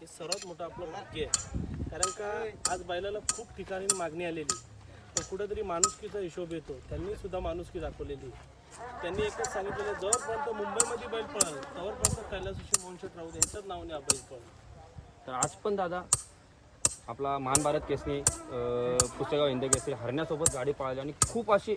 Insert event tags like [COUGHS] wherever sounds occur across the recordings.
हे सर्वात मोठं आपलं भाग्य आहे. कारण का आज बैलाला खूप ठिकाणी मागणी आलेली. पण कुठेतरी माणुसकीचा हिशोब येतो. त्यांनी सुद्धा माणुसकी दाखवलेली त्यांनी एकच सांगितलेलं जोपर्यंत मुंबईमध्ये बैल पळाल तोपर्यंत कैलासशी मोहनशेठ राऊत यांच्याच नावाने हा बैल पळाल. तर आज पण दादा आपला महान भारत केसरी अं, पुस्तगाव हिंद केसरी हरण्यासोबत गाडी पळाली आणि खूप अशी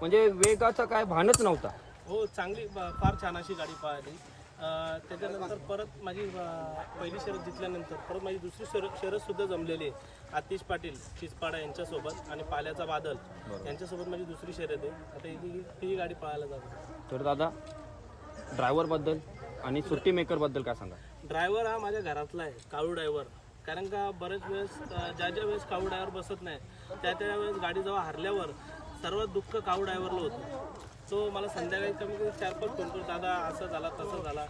म्हणजे वेगाचा काय भानच नव्हता. हो चांगली फार छान अशी गाडी पळाली. त्याच्यानंतर परत माझी पहिली शर्यत जिंकल्यानंतर परत माझी दुसरी शर्यत शर्यत सुद्धा जमलेली आहे. आतिश पाटील चिचपाडा यांच्यासोबत आणि पाल्याचा बादल यांच्यासोबत माझी दुसरी शर्यत आहे. आता ही ही गाडी पळायला जाते तर दादा ड्रायव्हरबद्दल आणि सुट्टी मेकरबद्दल काय सांगा ड्रायव्हर हा माझ्या घरातला आहे काळू ड्रायव्हर. कारण का बरेच वेळेस ज्या ज्या वेळेस काळू ड्रायव्हर बसत नाही त्या त्या वेळेस गाडी जेव्हा हरल्यावर सर्वात दुःख काळू ड्रायव्हरला होतं. तो मला संध्याकाळी कमी कमी चार पाच फोन करतो दादा असं झाला तसं झाला.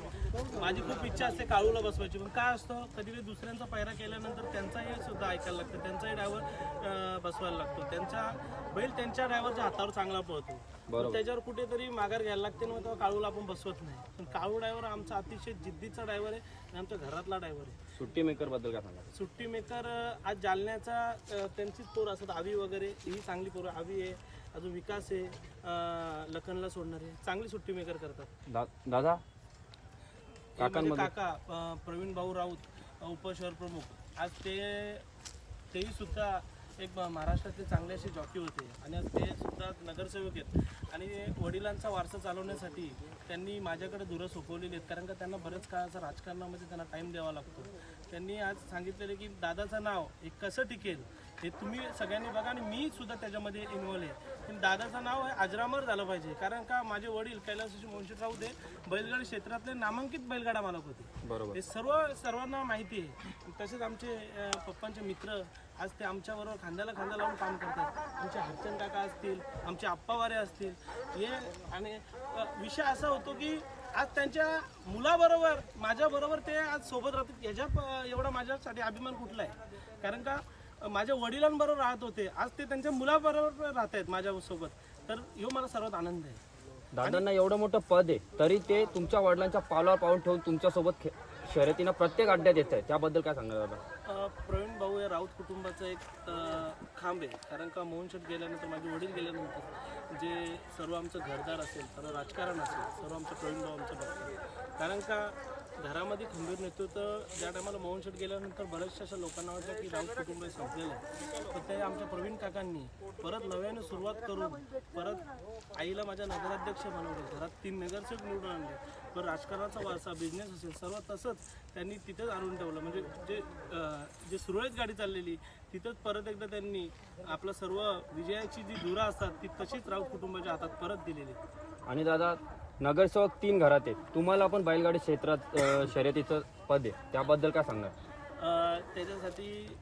माझी खूप इच्छा असते काळूला बसवायची पण काय असतं कधी कधी दुसऱ्यांचा पायरा केल्यानंतर त्यांचाही सुद्धा ऐकायला लागतं. त्यांचाही ड्रायव्हर बसवायला लागतो. त्यांच्या बैल त्यांच्या ड्रायव्हरच्या हातावर चांगला पळतो. पण त्याच्यावर कुठेतरी माघार घ्यायला लागते ना तेव्हा काळूला आपण बसवत नाही. पण काळू ड्रायव्हर आमचा अतिशय जिद्दीचा ड्रायव्हर आहे आणि आमच्या घरातला ड्रायव्हर आहे. सुट्टी मेकरबद्दल काय सांगा सुट्टी मेकर आज जालन्याचा त्यांचीच पोर असतात आवी वगैरे ही चांगली पोरं आवी आहे. अजून विकास आहे अ, लखनला सोडणारे चांगली सुट्टी मेकर करतात. दा दादा? हे माझे काका अ, प्रवीण भाऊ राऊत अ, उपशहर प्रमुख. आज ते तेही सुद्धा एक महाराष्ट्रातले चांगले असे जॉकी होते. आणि आज ते सुद्धा नगरसेवक आहेत. आणि वडिलांचा वारसा चालवण्यासाठी त्यांनी माझ्याकडे दुरं सोपवलेली आहेत. कारण का त्यांना बरेच काळाचा राजकारणामध्ये त्यांना टाईम द्यावा लागतो. त्यांनी आज सांगितलेलं की दादाचं नाव हे कसं टिकेल हे तुम्ही सगळ्यांनी बघा आणि मी सुद्धा त्याच्यामध्ये इन्व्हॉल्व आहे. पण दादाचं नाव हे अजरामर झालं पाहिजे. कारण का माझे वडील कैलासजी मोहनशेठ राऊत हे बैलगाडी क्षेत्रातले नामांकित बैलगाडा मालक होते. बरोबर. हे सर्व सर्वांना माहिती आहे. तसेच आमचे पप्पांचे मित्र आज ते आमच्याबरोबर खांद्याला खांदा लावून काम करतात. आमचे हरचंद काका असतील आमचे आप्पावारे असतील. हे आणि विषय असा होतो की आज त्यांच्या मुलाबरोबर माझ्याबरोबर ते आज सोबत राहतात. याच्या एवढा माझ्यासाठी अभिमान कुठला आहे कारण का माझ्या वडिलांबरोबर राहत होते. आज ते त्यांच्या मुलाबरोबर राहत आहेत माझ्यासोबत तर ह्यो मला सर्वात आनंद आहे. दादांना एवढं मोठं पद आहे तरी ते तुमच्या वडिलांच्या पावलावर पाऊल ठेवून तुमच्यासोबत खे- शर्यतीनं प्रत्येक अड्ड्यात येत आहे त्याबद्दल काय सांगणार दादा? अ, प्रवीण भाऊ हे राऊत कुटुंबाचा एक अ, खांब आहे. कारण का मोहन शेठ गेल्यानंतर माझे वडील गेल्यानंतर जे सर्व आमचं घरदार असेल सर्व राजकारण असेल सर्व आमचं प्रवीण भाऊ आमचं बघतात कारण का घरामध्ये खंबीर नेतृत्व ज्या टायमाला मोहन शेठ गेल्यानंतर बऱ्याचशा अशा लोकांना वाटलं की राऊत कुटुंब हे संपलेलं आहे. तर ते आमच्या प्रवीण काकांनी परत नव्याने सुरुवात करून परत आईला माझ्या नगराध्यक्ष बनवले. घरात तीन नगरसेवक निवडून आणले. पण राजकारणाचा वारसा बिझनेस असेल सर्व तसंच त्यांनी तिथेच आणून ठेवलं. म्हणजे जे जे सुरळीत गाडी चाललेली तिथंच परत एकदा त्यांनी आपलं सर्व विजयाची जी धुरा असतात ती तशीच राऊत कुटुंबाच्या हातात परत दिलेली. आणि दादा नगरसेवक तीन घरात आहेत. तुम्हाला पण बैलगाडी क्षेत्रात शर्यतीचं पद आहे. त्याबद्दल काय सांगणार? अ, त्याच्यासाठी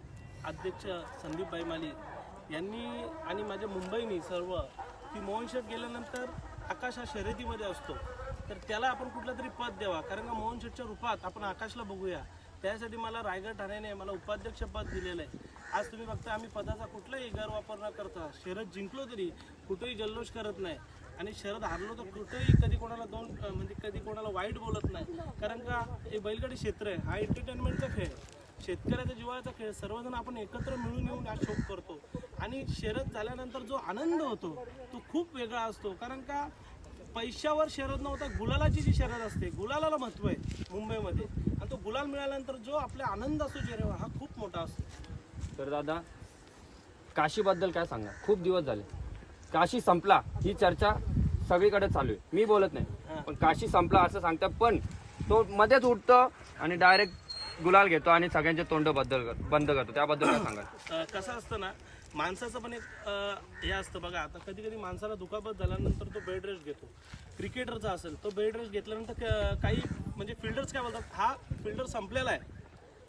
अध्यक्ष संदीप माली यांनी आणि माझ्या मुंबईनी सर्व की मोहन शेठ गेल्यानंतर आकाश हा शर्यतीमध्ये असतो. तर त्याला आपण कुठलं तरी पद द्यावा. कारण का मोहन शेठच्या रूपात आपण आकाशला बघूया. त्यासाठी मला रायगड ठाण्याने मला उपाध्यक्ष पद दिलेलं आहे. आज तुम्ही बघता आम्ही पदाचा कुठलाही गैरवापर न करता शर्यत जिंकलो तरी कुठेही जल्लोष करत नाही. आणि शरद हरलो तर कुठेही कधी कोणाला दोन म्हणजे कधी कोणाला वाईट बोलत नाही. कारण का हे बैलगाडी क्षेत्र आहे. हा एंटरटेनमेंटचा खेळ आहे. शेतकऱ्याचा जीवाचा खेळ सर्वजण आपण एकत्र मिळून येऊन हा शोक करतो. आणि शरद झाल्यानंतर जो आनंद होतो तो खूप वेगळा असतो. कारण का पैशावर शरद नव्हता गुलालाची जी शर्यत असते गुलालाला महत्त्व आहे मुंबईमध्ये. आणि तो गुलाल मिळाल्यानंतर जो आपला आनंद असतो चेहऱ्यावर हा खूप मोठा असतो. तर दादा काशीबद्दल काय सांगा? खूप दिवस झाले. काशी संपला ही चर्चा सगळीकडे चालू आहे. मी बोलत नाही पण काशी संपला असं सांगतात पण तो मध्येच उठतो आणि डायरेक्ट गुलाल घेतो आणि सगळ्यांचे तोंडबद्दल बंद करतो. त्याबद्दल काय सांगा [COUGHS] कसं असतं ना माणसाचं पण एक हे असतं बघा आता कधी कधी माणसाला दुखापत झाल्यानंतर तो बेड रेस्ट घेतो. क्रिकेटरचा असेल तो बेड रेस्ट घेतल्यानंतर काही म्हणजे फिल्डर्स काय बोलतात हा फिल्डर संपलेला आहे.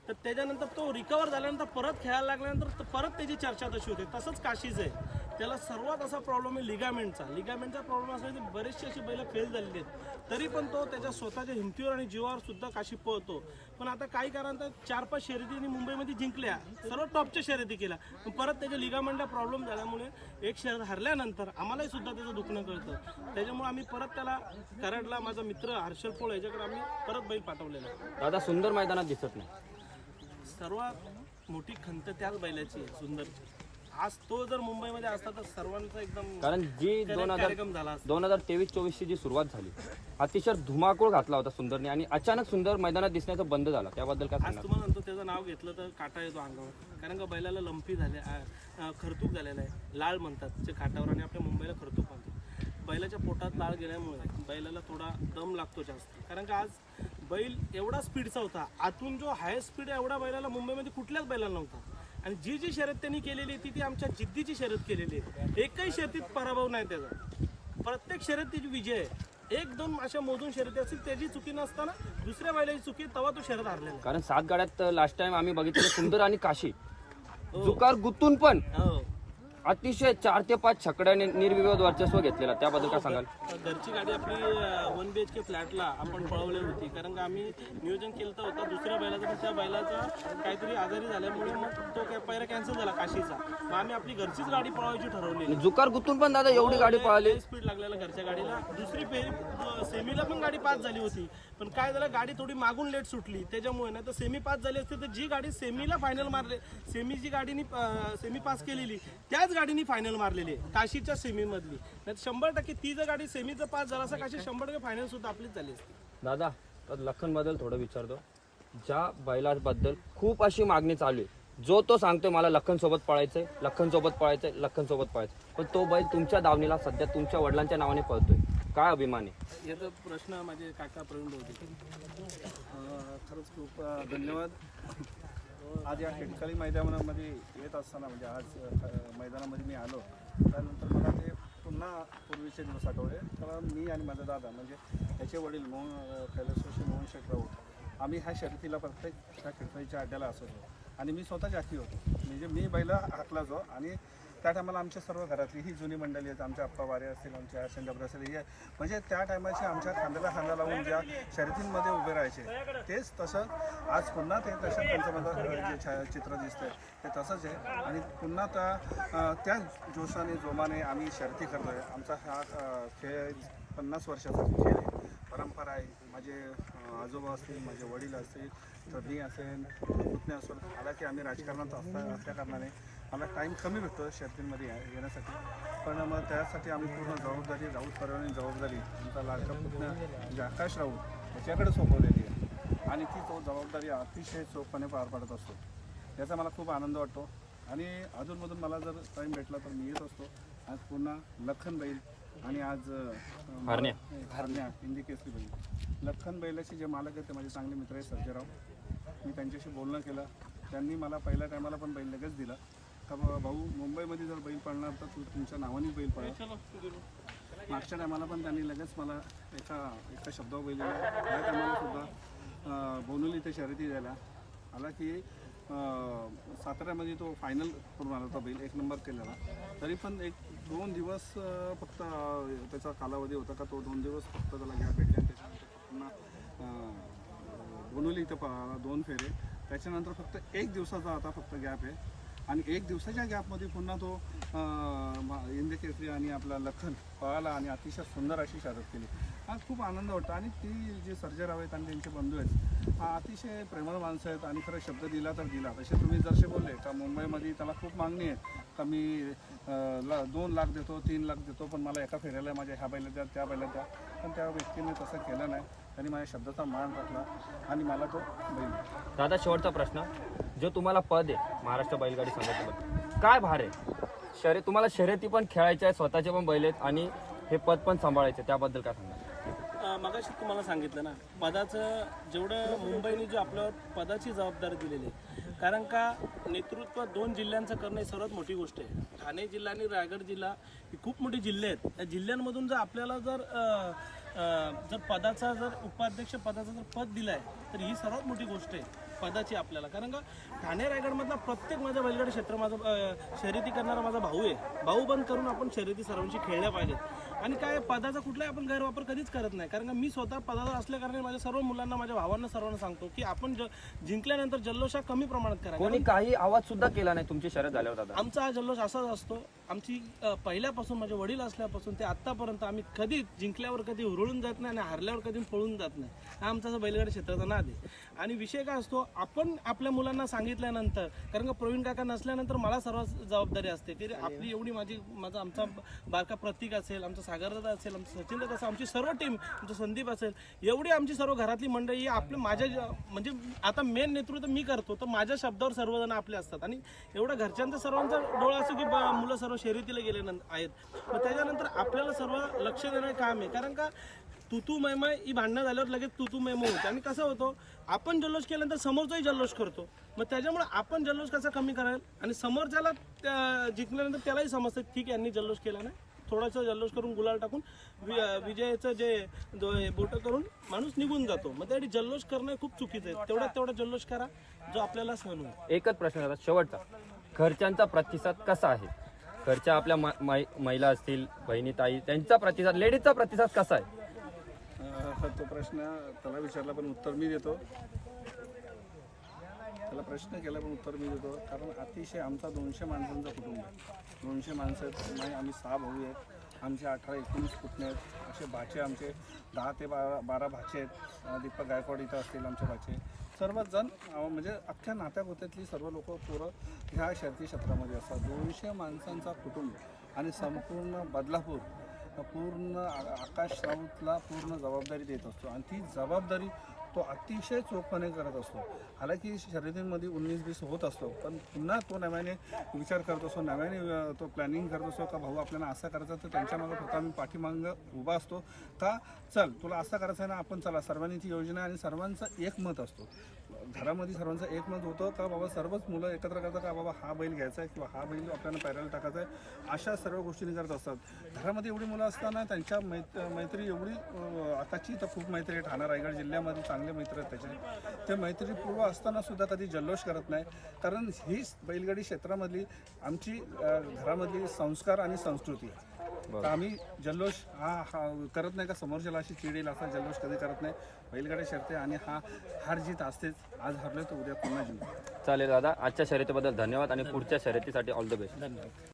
तर त्याच्यानंतर तो रिकवर झाल्यानंतर परत खेळायला लागल्यानंतर तर परत त्याची चर्चा तशी होते. तसंच काशीच आहे. त्याला सर्वात असा प्रॉब्लेम आहे लिगामेंटचा लिगामेंटचा प्रॉब्लेम असला की बरेचसे अशी बैल फेल झालेली आहेत. तरी पण तो त्याच्या स्वतःच्या हिमतीवर आणि जीवावर सुद्धा काशी पळतो. पण आता काही कारणांतर चार पाच शर्यतींनी मुंबईमध्ये जिंकल्या. सर्व टॉपच्या शर्यती केल्या. पण परत त्याच्या लिगामेंटला प्रॉब्लेम झाल्यामुळे एक शर्यत हरल्यानंतर आम्हालाही सुद्धा त्याचं दुखणं कळतं. त्याच्यामुळे आम्ही परत त्याला कराडला माझा मित्र हर्षल पोळ याच्याकडे आम्ही परत बैल पाठवलेला दादा सुंदर मैदानात दिसत नाही. सर्वात मोठी खंत त्याच बैलाची आहे सुंदरची आज तो जर मुंबईमध्ये असता तर सर्वांचा एकदम कारण जी दोन हजार कार्यक्रम झाला असता. दोन हजार तेवीस चोवीसची जी सुरुवात झाली अतिशय धुमाकूळ घातला होता सुंदरने आणि अचानक सुंदर मैदानात दिसण्याचं बंद झाला. त्याबद्दल काय आज सांगणार? तुम्हाला म्हणतो त्याचं नाव घेतलं तर काटा येतो अंगावर. कारण का बैलाला लंपी झाले आ- आ, खरतूक झालेला आहे. लाळ म्हणतात जे काटावर आणि आपल्या मुंबईला खरतूक म्हणतात. बैलाच्या पोटात लाळ गेल्यामुळे बैलाला थोडा दम लागतो जास्त. कारण का आज बैल एवढा स्पीडचा होता. आतून जो हाय स्पीड एवढा बैलाला मुंबईमध्ये कुठल्याच बैलाला नव्हता. आणि जी जी शर्यत त्यांनी केलेली आहे ती ती आमच्या जिद्दीची शर्यत केलेली आहे. एकही शर्यतीत पराभव नाही त्याचा. प्रत्येक शर्यतीची विजय आहे. एक दोन अशा मोजून शर्यती असतील त्याची चुकी नसताना दुसऱ्या बैलाची चुकी तेव्हा तो शर्यत हारलेला कारण सात गाड्यात लास्ट टाइम आम्ही बघितलं सुंदर आणि काशी. जुकार गुतून पण हो. अतिशय चार ते पाच छकड्याने निर्विवाद वर्चस्व घेतलेला त्याबद्दल काय सांगाल? घरची गाडी आपली वन बी एच के फ्लॅटला आपण पळवली होती. कारण का आम्ही नियोजन केलं तर होतं. दुसऱ्या बैलाचं पण त्या बैलाचा काहीतरी आजारी झाल्यामुळे मग तो काय पहिला कॅन्सल झाला काशीचा. मग आम्ही आपली घरचीच गाडी पळवायची ठरवली जुकार गुतून पण दादा एवढी गाडी पळाली. स्पीड लागलेला घरच्या गाडीला. दुसरी फेरी सेमीला पण गाडी पास झाली होती. पण काय झालं गाडी थोडी मागून लेट सुटली. त्याच्यामुळे नाही तर सेमी पास झाली असती तर जी गाडी सेमीला फायनल मारले सेमी जी गाडीनी सेमी पास केलेली त्याच गाडीनी फायनल मारलेली आहे काशीच्या सेमीमधली. नाही शंभर टक्के ती जर गाडी सेमीचं पास झाला असं काशी शंभर टक्के फायनल सुद्धा आपलीच झाली असती. दादा तर लखनबद्दल थोडं विचारतो. ज्या बैलाबद्दल खूप अशी मागणी चालू आहे. जो तो सांगतोय मला लखन सोबत पळायचंय लखन सोबत पळायचंय लखन सोबत पळायचं पण तो बैल तुमच्या दावणीला सध्या तुमच्या वडिलांच्या नावाने पळतोय. काय अभिमान आहे? याचा प्रश्न माझे काका प्रवीण भाऊ अ, खरंच खूप धन्यवाद. आज या खिडकाळी मैदानामध्ये येत असताना म्हणजे आज मैदानामध्ये मी आलो. त्यानंतर मला ते पुन्हा पूर्वीचे दिवस आठवले. तर मी आणि माझा दादा म्हणजे त्याचे वडील मोहन अ, कैलासवासी मोहन शेठ राऊत आम्ही ह्या शर्यतीला प्रत्येक ह्या खिडकाळीच्या अड्ड्याला असायचो आणि मी स्वतः जाती होतो. म्हणजे मी बैल हाकलाचो आणि त्या टायमाला आमच्या सर्व घरातली ही जुनी मंडळी आहेत आमच्या अप्पा वारे असतील आमच्या शेंडबर असतील हे म्हणजे त्या टायमाचे आमच्या खांद्याला खांदा लावून ज्या शर्यतींमध्ये उभे राहायचे तेच तसं आज पुन्हा ते तसं त्यांचं माझं जे छायाचित्र दिसतंय ते तसंच आहे. आणि पुन्हा त्या त्या जोशाने जोमाने आम्ही शर्यती आहे आमचा हा खेळ पन्नास वर्षाचा खेळ आहे. परंपरा आहे. माझे आजोबा असतील माझे वडील असतील तर मी असेल पुतणे असेल हालाकी की आम्ही राजकारणात असता असल्या कारणाने मला टाईम कमी भेटतो शर्तींमध्ये येण्यासाठी. पण मग त्यासाठी आम्ही पूर्ण जबाबदारी राऊत परवानी जबाबदारी आमचा लाडका पुतण्या म्हणजे आकाश राऊत याच्याकडे सोपवलेली आहे. आणि ती तो जबाबदारी अतिशय चोखपणे पार पाडत असतो. याचा मला खूप आनंद वाटतो. आणि अधूनमधून मला जर टाईम भेटला तर मी येत असतो. आज पुन्हा लखन बैल आणि आज हरण्या. हरण्या हिंदी केसरी बैल. लखन बैलाचे जे मालक आहेत ते माझे चांगले मित्र आहेत सर्जेराव मी त्यांच्याशी बोलणं केलं. त्यांनी मला पहिल्या टायमाला पण बैल लगेच दिला. का भाऊ मुंबईमध्ये जर बैल पडणार तर तू तुमच्या नावाने बैल पडा मागच्या टायमाला पण त्यांनी लगेच मला एका एका शब्दावर बैल दिला. त्या टायमाला सुद्धा बोनुली ते शर्यती द्यायला आला की साताऱ्यामध्ये तो फायनल करून आला होता बैल एक नंबर केलेला. तरी पण एक दोन दिवस फक्त त्याचा कालावधी होता का तो दोन दिवस फक्त त्याला गॅप भेटले आणि त्याच्यानंतर पुन्हा बोनवली इथं दोन फेरे. त्याच्यानंतर फक्त एक दिवसाचा आता फक्त गॅप आहे. आणि एक दिवसाच्या गॅपमध्ये पुन्हा तो अं, मा- केसरी आणि आपला लखन पळाला आणि अतिशय सुंदर अशी शर्यत केली. हा खूप आनंद वाटतो आणि ती जे सर्जेराव आहेत आणि त्यांचे बंधू आहेत हा अतिशय प्रेमळ माणसं आहेत आणि खरं शब्द दिला तर दिला. तसे तुम्ही जसे बोलले का मुंबईमध्ये त्याला खूप मागणी आहे. का मी ला दोन लाख देतो तीन लाख देतो पण मला एका फेऱ्याला माझ्या ह्या बैला द्या त्या बैला द्या. पण त्या व्यक्तीने तसं केलं नाही. त्यांनी माझ्या शब्दाचा मान राखला आणि मला तो बैल दिला. दादा शेवटचा प्रश्न. जो तुम्हाला पद आहे महाराष्ट्र बैलगाडी संघटनेमध्ये काय भार आहे? शर्यत तुम्हाला शर्यती पण खेळायच्या आहे स्वतःचे पण बैल आहेत आणि हे पद पण सांभाळायचे त्याबद्दल काय सांगा मगाशी तुम्हाला सांगितलं ना पदाचं जेवढं मुंबईने जो आपल्यावर पदाची जबाबदारी दिलेली आहे कारण का नेतृत्व दोन जिल्ह्यांचं करणं ही सर्वात मोठी गोष्ट आहे. ठाणे जिल्हा आणि रायगड जिल्हा ही खूप मोठी जिल्हे आहेत. त्या जिल्ह्यांमधून जर आपल्याला जर जर पदाचा जर उपाध्यक्ष पदाचा जर पद दिलं आहे तर ही सर्वात मोठी गोष्ट आहे. पदाची आपल्याला. कारण का ठाणे रायगडमधला प्रत्येक माझा बैलगाडी क्षेत्र माझा शर्यती करणारा माझा भाऊ आहे. भाऊ बंद करून आपण शर्यती सर्वांशी खेळल्या पाहिजेत. आणि काय पदाचा कुठलाही आपण गैरवापर कधीच करत नाही. कारण का मी स्वतः पदाचा असल्या कारणाने माझ्या सर्व मुलांना माझ्या भावांना सर्वांना सांगतो की आपण ज- जिंकल्यानंतर जल्लोष कमी प्रमाणात करा. कोणी काही आवाज सुद्धा केला नाही तुमची शर्यत झाल्यावर दादा? आमचा हा जल्लोष असाच असतो. आमची पहिल्यापासून माझे वडील असल्यापासून ते आत्तापर्यंत आम्ही कधी जिंकल्यावर कधी हुरळून जात नाही आणि हरल्यावर कधी पळून जात नाही. हा आमचा असा बैलगाडी क्षेत्राचा नाद आहे. आणि विषय काय असतो आपण आपल्या मुलांना सांगितल्यानंतर कारण का प्रवीण काका नसल्यानंतर मला सर्व जबाबदारी असते. की आपली एवढी माझी माझा आमचा बारका प्रतीक असेल आमचा सागरदादा असेल आमचं सचिन दादा असेल आमची सर्व टीम आमचं संदीप असेल एवढी आमची सर्व घरातली मंडळी ही आपल्या माझ्या म्हणजे आता मेन नेतृत्व मी करतो तर माझ्या शब्दावर सर्वजण आपले असतात. आणि एवढं घरच्यांचा सर्वांचा डोळा असतो की बा- मुलं सर्व शर्यतीला गेले आहेत. मग त्याच्यानंतर आपल्याला सर्व लक्ष देणं काम आहे. कारण का तुतू मैमय ही भांडणं झाल्यावर लगेच तुतू तू होते. आणि कसं होतं आपण जल्लोष केल्यानंतर समोरचाही जल्लोष करतो. मग त्याच्यामुळे आपण जल्लोष कसा कमी कराल? आणि समोरच्याला त्या- जिंकल्यानंतर त्यालाही समजतं ठीक आहे यांनी जल्लोष केला नाही. थोडासा जल्लोष करून गुलाल टाकून वि- विजयाचं जे बोटं करून माणूस निघून जातो. मग त्यासाठी जल्लोष करणं खूप चुकीचं आहे. तेवढा तेवढा जल्लोष करा जो आपल्याला सहन होईल. एकच प्रश्न झाला शेवटचा. घरच्यांचा प्रतिसाद कसा आहे? घरच्या आपल्या म- मै- महिला असतील बहिणी ताई त्यांचा प्रतिसाद लेडीजचा प्रतिसाद कसा आहे? तो प्रश्न त्याला विचारला पण उत्तर मी देतो. त्याला प्रश्न केला पण उत्तर मी देतो. कारण अतिशय आमचा दोनशे माणसांचा कुटुंब आहे. दोनशे माणसं नाही आम्ही सहा भाऊ आहेत. आमचे अठरा एकोणीस पुतणे आहेत. असे भाचे आमचे दहा ते बारा बारा भाचे आहेत. दीपक गायकवाड इथं असतील आमचे भाचे. सर्वच जण म्हणजे अख्ख्या नात्यागोत्यातली सर्व लोक पोरं ह्या शर्ती क्षेत्रामध्ये असतात. दोनशे माणसांचा कुटुंब आणि संपूर्ण बदलापूर पूर्ण आकाश राऊतला पूर्ण जबाबदारी देत असतो. आणि ती जबाबदारी तो अतिशय चोखपणे करत असतो. हालाकी शर्यतींमध्ये उन्नीस बीस होत असतो पण पुन्हा तो नव्याने विचार करत असतो नव्याने तो प्लॅनिंग करत असतो का भाऊ आपल्याला असं करायचं तर त्यांच्या मागं फक्त आम्ही पाठीमागं उभा असतो. का? चल तुला असं करायचं आहे ना आपण चला सर्वांनी ती योजना आणि सर्वांचं एक मत असतो. घरामध्ये सर्वांचं एक मत होतं का बाबा सर्वच मुलं एकत्र करतात का बाबा हा बैल घ्यायचा आहे किंवा हा बैल आपल्याला पैरायला टाकायचा आहे अशा सर्व गोष्टी करत असतात. घरामध्ये एवढी मुलं असताना त्यांच्या मैत मैत्री एवढी आताची तर खूप मैत्री आहे. ठाणा रायगड जिल्ह्यामध्ये चांगले मित्र आहेत त्याचे. ते मैत्रीपूर्व असताना सुद्धा कधी जल्लोष करत नाही. कारण हीच बैलगाडी क्षेत्रामधली आमची घरामधली संस्कार आणि संस्कृती. आम्ही जल्लोष हा हा करत नाही का? समोरच्याला अशी चिड येईल असा जल्लोष कधी करत नाही. बैलगाडी शर्ते आणि हा हार जीत असतेच. आज हरले तर उद्या पुन्हा जिंकू. चालेल दादा. आजच्या शर्यतीबद्दल धन्यवाद आणि पुढच्या शर्यतीसाठी ऑल द बेस्ट धन्यवाद.